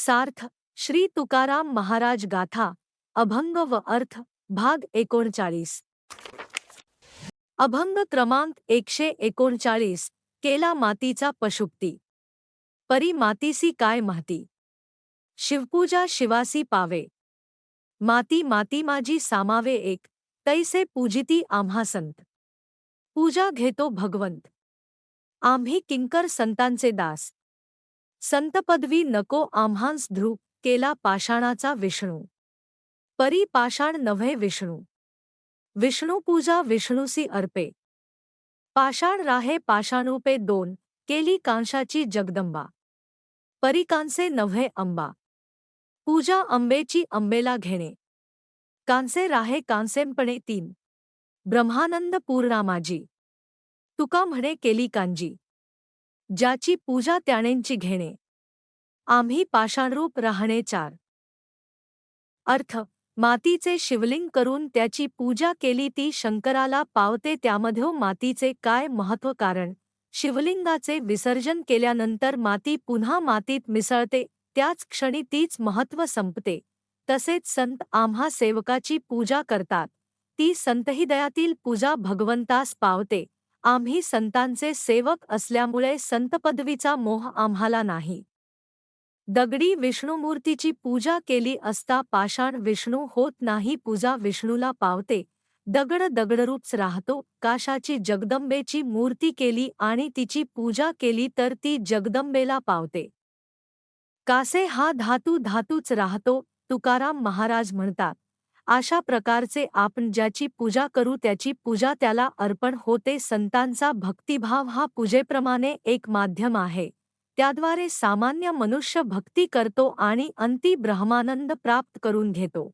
सार्थ, श्री तुकाराम महाराज गाथा, अभंग व अर्थ, भाग एकोणचाळीस. अभंग क्रमांक एकशे एकोणचाळीस, केला मातीचा पशुक्ती परी मातीसी काय माती? शिवपूजा शिवासी पावे. माती माती माझी सामावे एक, तैसे पूजिती आम्हा संत. पूजा घेतो भगवंत. आम्ही किंकर संतांचे दास. संतपदवी नको आम्हांस ध्रुव केला पाषाणाचा विष्णू. परी पाषाण नव्हे विष्णू. विष्णुपूजा विष्णुसी अर्पे. पाषाण राहे पाषाणूपे दोन केली कांशाची जगदंबा. परी कांसे नव्हे अंबा. पूजा अंबेची अंबेला घेणे. कांसे राहे कांसेंपणे तीन. ब्रह्मानंद पूर्णामाजी. तुका म्हणे केली कांजी. ज्याची पूजा त्याणेंची घेणे. आम्ही पाषाणरूप राहणे चार. अर्थ मातीचे शिवलिंग करून त्याची पूजा केली ती शंकराला पावते त्यामध्ये मातीचे काय महत्त्व कारण? शिवलिंगाचे विसर्जन केल्यानंतर माती पुन्हा मातीत मिसळते त्याच क्षणी तीच महत्त्व संपते. तसेच संत आम्हा सेवकाची पूजा करतात. ती संतहिदयातील पूजा भगवंतास पावते. आम्ही संतांचे सेवक असल्यामुळे संतपदवीचा मोह आम्हाला नाही. दगडी विष्णुमूर्तीची पूजा केली असता पाषाण विष्णू होत नाही पूजा विष्णूला पावते. दगड दगडरूपच राहतो. काशाची जगदंबेची मूर्ती केली आणि तिची पूजा केली तर ती जगदंबेला पावते. कासे हा धातू धातूच राहतो तुकाराम महाराज म्हणतात. अशा प्रकारचे आपण ज्याची पूजा करू त्याची पूजा त्याला अर्पण होते. संतांचा भक्तिभाव हा पूजेप्रमाणे एक माध्यम आहे. त्याद्वारे सामान्य मनुष्य भक्ती करतो आणि अंती ब्रह्मानंद प्राप्त करून घेतो.